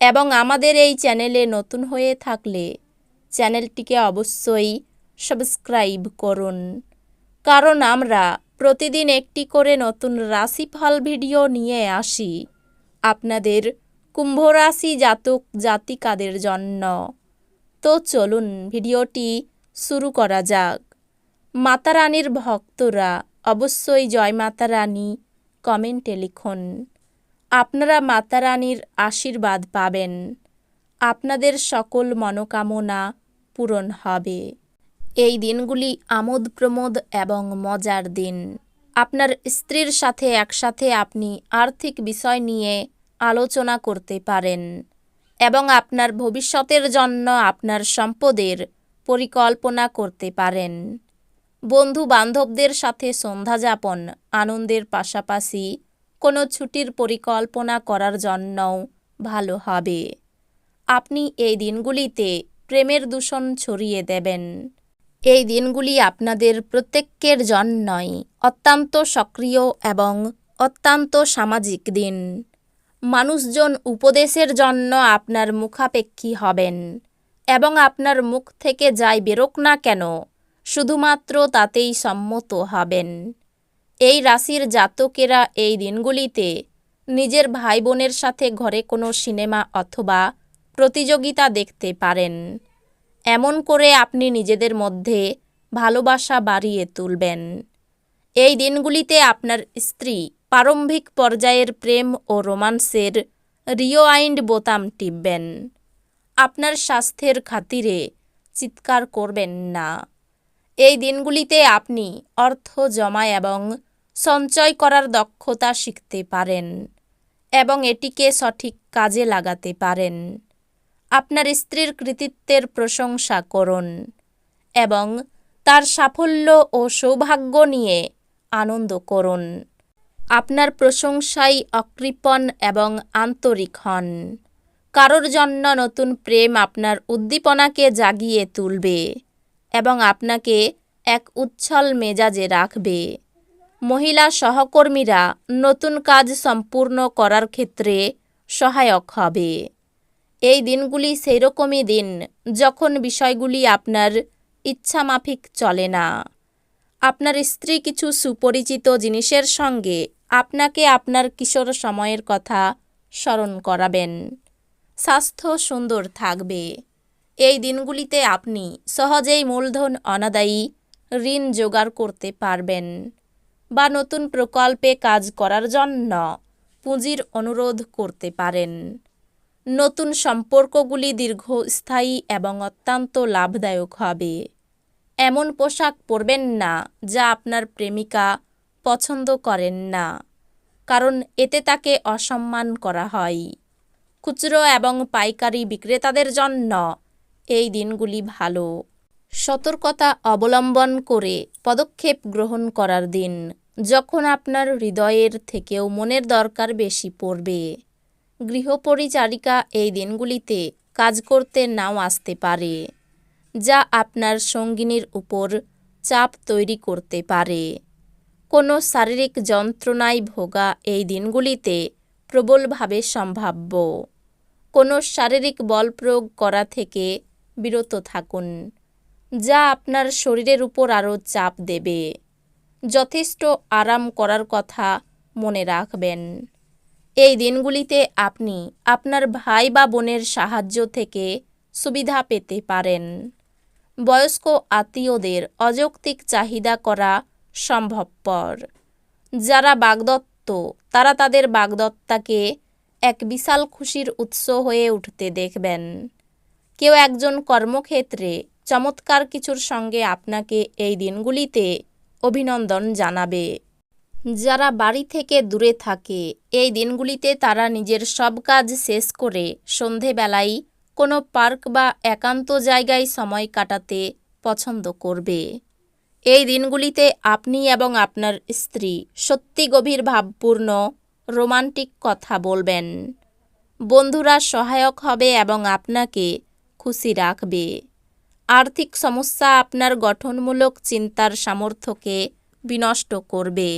এবং আমাদের এই চ্যানেলে নতুন হয়ে থাকলে চ্যানেলটিকে অবশ্যই সাবস্ক্রাইব করুন। কারণ আমরা প্রতিদিন একটি করে নতুন রাশিফল ভিডিও নিয়ে আসি আপনাদের কুম্ভ রাশি জাতক জাতিকাদের জন্য। তো চলুন ভিডিওটি শুরু করা যাক। মাতা রানীর ভক্তরা অবশ্যই জয় মাতা রানী কমেন্টে লিখুন। আপনারা মাতা রানীর আশীর্বাদ পাবেন। আপনাদের সকল মনোকামনা পূরণ হবে। এই দিনগুলি আমোদ প্রমোদ এবং মজার দিন। আপনার স্ত্রীর সাথে একসাথে আপনি আর্থিক বিষয় নিয়ে আলোচনা করতে পারেন এবং আপনার ভবিষ্যতের জন্য আপনার সম্পদের পরিকল্পনা করতে পারেন। বন্ধু বান্ধবদের সাথে সন্ধ্যাযাপন আনন্দের পাশাপাশি কোনো ছুটির পরিকল্পনা করার জন্যও ভালো হবে। আপনি এই দিনগুলিতে প্রেমের দূষণ ছড়িয়ে দেবেন। এই দিনগুলি আপনাদের প্রত্যেকের জন্যই অত্যন্ত সক্রিয় এবং অত্যন্ত সামাজিক দিন। মানুষজন উপদেশের জন্য আপনার মুখাপেক্ষী হবেন এবং আপনার মুখ থেকে যাই বেরোক না কেন, শুধুমাত্র তাতেই সম্মত হবেন। এই রাশির জাতকেরা এই দিনগুলিতে নিজের ভাই বোনের সাথে ঘরে কোনো সিনেমা অথবা প্রতিযোগিতা দেখতে পারেন। এমন করে আপনি নিজেদের মধ্যে ভালোবাসা বাড়িয়ে তুলবেন। এই দিনগুলিতে আপনার স্ত্রী প্রারম্ভিক পর্যায়ের প্রেম ও রোমান্সের রিওয়াইন্ড বোতাম টিপবেন। আপনার স্বাস্থ্যের খাতিরে চিৎকার করবেন না। এই দিনগুলিতে আপনি অর্থ জমা এবং সঞ্চয় করার দক্ষতা শিখতে পারেন এবং এটিকে সঠিক কাজে লাগাতে পারেন। আপনার স্ত্রীর কৃতিত্বের প্রশংসা করুন এবং তার সাফল্য ও সৌভাগ্য নিয়ে আনন্দ করুন। আপনার প্রশংসাই অকৃপণ এবং আন্তরিক হন। কারোর জন্য নতুন প্রেম আপনার উদ্দীপনাকে জাগিয়ে তুলবে এবং আপনাকে এক উচ্ছল মেজাজে রাখবে। মহিলা সহকর্মীরা নতুন কাজ সম্পূর্ণ করার ক্ষেত্রে সহায়ক হবে। এই দিনগুলি সেইরকমই দিন যখন বিষয়গুলি আপনার ইচ্ছামাফিক চলে না। আপনার স্ত্রী কিছু সুপরিচিত জিনিসের সঙ্গে আপনাকে আপনার কিশোর সময়ের কথা স্মরণ করাবেন। স্বাস্থ্য সুন্দর থাকবে। এই দিনগুলিতে আপনি সহজেই মূলধন অনাদায়ী ঋণ জোগাড় করতে পারবেন। বা নতুন প্রকল্পে কাজ করার জন্য পুঁজির অনুরোধ করতে পারেন। নতুন সম্পর্কগুলি দীর্ঘস্থায়ী এবং অত্যন্ত লাভদায়ক হবে। এমন পোশাক পরবেন না যা আপনার প্রেমিকা পছন্দ করেন না, কারণ এতে তাকে অসম্মান করা হয়। খুচরো এবং পাইকারি বিক্রেতাদের জন্য এই দিনগুলি ভালো। সতর্কতা অবলম্বন করে পদক্ষেপ গ্রহণ করার দিন যখন আপনার হৃদয়ের থেকেও মনের দরকার বেশি পড়বে। গৃহপরিচারিকা এই দিনগুলিতে কাজ করতে নাও আসতে পারে, যা আপনার সঙ্গিনীর উপর চাপ তৈরি করতে পারে। কোনো শারীরিক যন্ত্রণায় ভোগা এই দিনগুলিতে প্রবলভাবে সম্ভাব্য। কোনো শারীরিক বল প্রয়োগ করা থেকে বিরত থাকুন, যা আপনার শরীরের উপর আরও চাপ দেবে। যথেষ্ট আরাম করার কথা মনে রাখবেন। এই দিনগুলিতে আপনি আপনার ভাই বা বোনের সাহায্য থেকে সুবিধা পেতে পারেন। বয়স্ক আত্মীয়দের অযৌক্তিক চাহিদা করা সম্ভবপর। যারা বাগদত্ত, তারা তাদের বাগদত্তাকে এক বিশাল খুশির উৎস হয়ে উঠতে দেখবেন। কেউ একজন কর্মক্ষেত্রে চমৎকার কিছুর সঙ্গে আপনাকে এই দিনগুলিতে অভিনন্দন জানাবে। যারা বাড়ি থেকে দূরে থাকে, এই দিনগুলিতে তারা নিজের সব কাজ শেষ করে সন্ধেবেলায় কোনো পার্ক বা একান্ত জায়গায় সময় কাটাতে পছন্দ করবে। এই দিনগুলিতে আপনি এবং আপনার স্ত্রী সত্যি গভীর ভাবপূর্ণ, রোমান্টিক কথা বলবেন। বন্ধুরা সহায়ক হবে এবং আপনাকে খুশি রাখবে। আর্থিক সমস্যা আপনার গঠনমূলক চিন্তার সামর্থ্যকে বিনষ্ট করবে।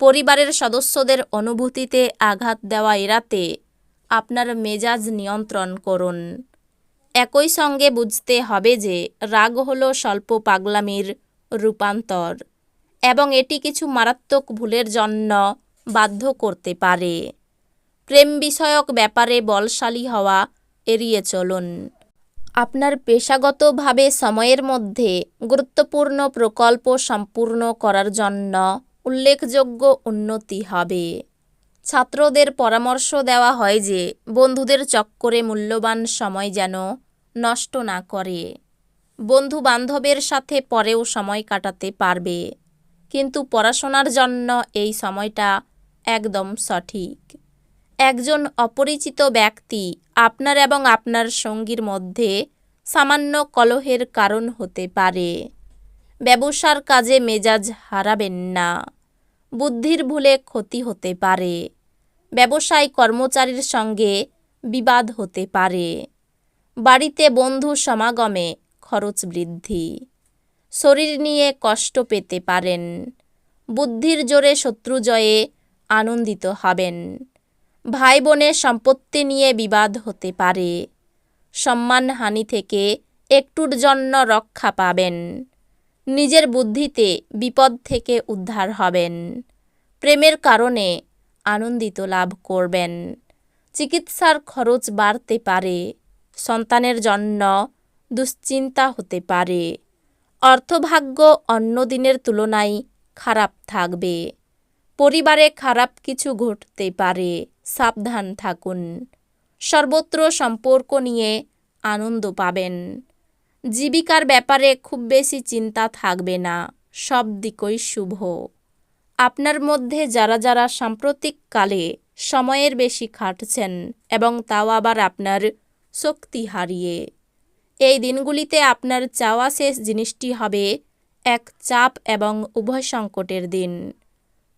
পরিবারের সদস্যদের অনুভূতিতে আঘাত দেওয়া এড়াতে আপনার মেজাজ নিয়ন্ত্রণ করুন। একই সঙ্গে বুঝতে হবে যে রাগ হল স্বল্প পাগলামির রূপান্তর এবং এটি কিছু মারাত্মক ভুলের জন্য বাধ্য করতে পারে। প্রেম বিষয়ক ব্যাপারে বলশালী হওয়া এড়িয়ে চলুন। আপনার পেশাগতভাবে সময়ের মধ্যে গুরুত্বপূর্ণ প্রকল্প সম্পূর্ণ করার জন্য উল্লেখযোগ্য উন্নতি হবে। ছাত্রদের পরামর্শ দেওয়া হয় যে, বন্ধুদের চক্করে মূল্যবান সময় যেন নষ্ট না করে। বন্ধু বান্ধবের সাথে পরেও সময় কাটাতে পারবে। কিন্তু পড়াশোনার জন্য এই সময়টা একদম সঠিক। একজন অপরিচিত ব্যক্তি আপনার এবং আপনার সঙ্গীর মধ্যে সামান্য কলহের কারণ হতে পারে। ব্যবসার কাজে মেজাজ হারাবেন না। বুদ্ধির ভুলে ক্ষতি হতে পারে। ব্যবসায় কর্মচারীর সঙ্গে বিবাদ হতে পারে। বাড়িতে বন্ধু সমাগমে খরচ বৃদ্ধি। শরীর নিয়ে কষ্ট পেতে পারেন। বুদ্ধির জোরে শত্রু জয়ে আনন্দিত হবেন। ভাই বোনের সম্পত্তি নিয়ে বিবাদ হতে পারে। সম্মানহানি থেকে একটুর জন্য রক্ষা পাবেন। নিজের বুদ্ধিতে বিপদ থেকে উদ্ধার হবেন। প্রেমের কারণে আনন্দিত লাভ করবেন। চিকিৎসার খরচ বাড়তে পারে। সন্তানের জন্য দুশ্চিন্তা হতে পারে। অর্থভাগ্য অন্য দিনের তুলনায় খারাপ থাকবে। পরিবারে খারাপ কিছু ঘটতে পারে। সাবধান থাকুন। সর্বত্র সম্পর্ক নিয়ে আনন্দ পাবেন। জীবিকার ব্যাপারে খুব বেশি চিন্তা থাকবে না। সব দিকই শুভ। আপনার মধ্যে যারা যারা সাম্প্রতিককালে সময়ের বেশি খাটছেন এবং তাও আবার আপনার শক্তি হারিয়ে। এই দিনগুলিতে আপনার চাওয়া শেষ জিনিসটি হবে এক চাপ এবং উভয় সংকটের দিন।